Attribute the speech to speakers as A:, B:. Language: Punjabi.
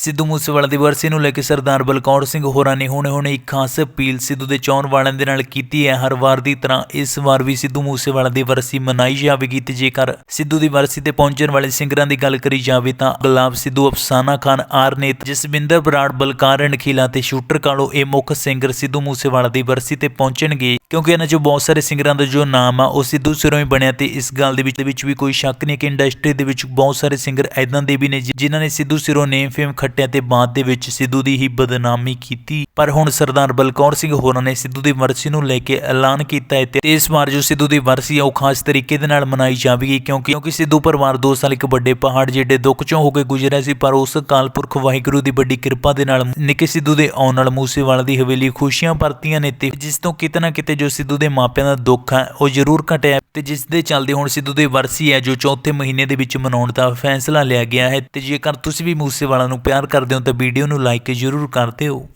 A: ਸਿੱਧੂ ਮੂਸੇਵਾਲਾ ਦੀ ਵਰਸੀ ਨੂੰ ਲੈ ਕੇ ਸਰਦਾਰ ਬਲਕੌਰ ਸਿੰਘ ਹੋਰਾਂ ਨੇ ਹੁਣੇ ਹੁਣੇ ਇੱਕ ਖਾਸ ਅਪੀਲ ਸਿੱਧੂ ਦੇ ਚਾਹਣ ਵਾਲਿਆਂ ਦੇ ਨਾਲ ਕੀਤੀ ਹੈ। ਹਰ ਵਾਰ ਦੀ ਤਰ੍ਹਾਂ ਇਸ ਵਾਰ ਵੀ ਸਿੱਧੂ ਮੂਸੇਵਾਲਾ ਦੀ ਵਰਸੀ ਮਨਾਈ ਜਾਵੇਗੀ ਤੇ ਜੇਕਰ ਸਿੱਧੂ ਦੀ ਵਰਸੀ ਤੇ ਪਹੁੰਚਣ ਵਾਲੇ ਸਿੰਗਰਾਂ ਦੀ ਗੱਲ ਕਰੀ ਜਾਵੇ ਤਾਂ ਗੁਲਾਬ ਸਿੱਧੂ, ਅਫਸਾਨਾ ਖਾਨ, ਆਰਨੇਤ, ਜਸਵਿੰਦਰ ਬਰਾੜ ਬਲਕਾਰ ਰਣਖੀਲਾ ਤੇ ਸ਼ੂਟਰ ਕਾਲੋ ਇਹ ਮੁੱਖ ਸਿੰਗਰ ਸਿੱਧੂ ਮੂਸੇਵਾਲਾ ਦੀ ਵਰਸੀ ਤੇ ਪਹੁੰਚਣਗੇ। ਕਿਉਂਕਿ ਇਹਨਾਂ 'ਚੋਂ ਬਹੁਤ ਸਾਰੇ ਸਿੰਗਰਾਂ ਦਾ ਜੋ ਨਾਮ ਆ, ਉਹ ਸਿੱਧੂ ਸਿਰੋਂ ਹੀ ਬਣਿਆ ਤੇ ਇਸ ਗੱਲ ਦੇ ਵਿੱਚ ਵਿੱਚ ਵੀ ਕੋਈ ਸ਼ੱਕ ਨਹੀਂ ਕਿ ਇੰਡਸਟਰੀ ਦੇ ਵਿੱਚ ਬਹੁਤ ਸਾਰੇ ਸਿੰਗਰ ਐਦਾਂ ਦੇ ਵੀ ਨੇ, ਜਿ- ਜਿਨ੍ਹਾਂ ਨੇ ਸਿੱਧੂ ਸਿਰੋਂ ਨੇਮ ਫੇਮ ਖੱਟਿਆ ਤੇ ਬਾਅਦ ਦੇ ਵਿੱਚ ਸਿੱਧੂ ਦੀ ਹੀ ਬਦਨਾਮੀ ਕੀਤੀ। ਪਰ ਹੁਣ ਸਰਦਾਰ ਬਲਕੌਰ ਸਿੰਘ ਹੋਰਾਂ ਨੇ ਸਿੱਧੂ ਦੀ ਵਰਸੀ ਨੂੰ ਲੈ ਕੇ ਐਲਾਨ ਕੀਤਾ ਹੈ ਤੇ ਇਸ ਵਾਰ ਜੋ ਸਿੱਧੂ ਦੀ ਵਰਸੀ ਹੈ ਉਹ ਖਾਸ ਤਰੀਕੇ ਦੇ ਨਾਲ ਮਨਾਈ ਜਾਵੇਗੀ, ਕਿਉਂਕਿ ਕਿਉਂਕਿ ਸਿੱਧੂ ਪਰਿਵਾਰ ਦੋ ਸਾਲ ਇੱਕ ਵੱਡੇ ਪਹਾੜ ਜਿਹੜੇ ਦੁੱਖ ਚੋਂ ਹੋ ਕੇ ਗੁਜ਼ਰਿਆ ਸੀ, ਪਰ ਉਸ ਕਾਲ ਪੁਰਖ ਵਾਹਿਗੁਰੂ ਦੀ ਵੱਡੀ ਕਿਰਪਾ ਦੇ ਨਾਲ ਨਿੱਕੇ ਸਿੱਧੂ ਦੇ ਆਉਣ ਨਾਲ ਮੂਸੇਵਾਲਾ ਦੀ ਹਵੇਲੀ ਖੁਸ਼ੀਆਂ ਭਰਤੀਆਂ ਨੇ ਤੇ ਜਿਸ ਤੋਂ ਕਿਤੇ ਨਾ ਕਿਤੇ ਜੋ ਸਿੱਧੂ ਦੇ ਮਾਪਿਆਂ ਦਾ ਦੁੱਖ ਹੈ, ਉਹ ਜ਼ਰੂਰ ਘਟਿਆ ਤੇ ਜਿਸ ਦੇ ਚੱਲਦੇ ਹੁਣ ਸਿੱਧੂ ਦੀ ਵਰਸੀ ਹੈ, ਜੋ ਚੌਥੇ ਮਹੀਨੇ ਦੇ ਵਿੱਚ ਮਨਾਉਣ ਦਾ ਫੈਸਲਾ ਲਿਆ ਗਿਆ ਹੈ ਤੇ ਜੇਕਰ ਤੁਸੀਂ ਵੀ ਮੂਸੇਵਾਲਾ ਨੂੰ ਪਿਆਰ ਕਰਦੇ ਹੋ, ਤਾਂ ਵੀਡੀਓ ਨੂੰ ਲਾਈਕ ਜ਼ਰੂਰ ਕਰ ਦਿਓ।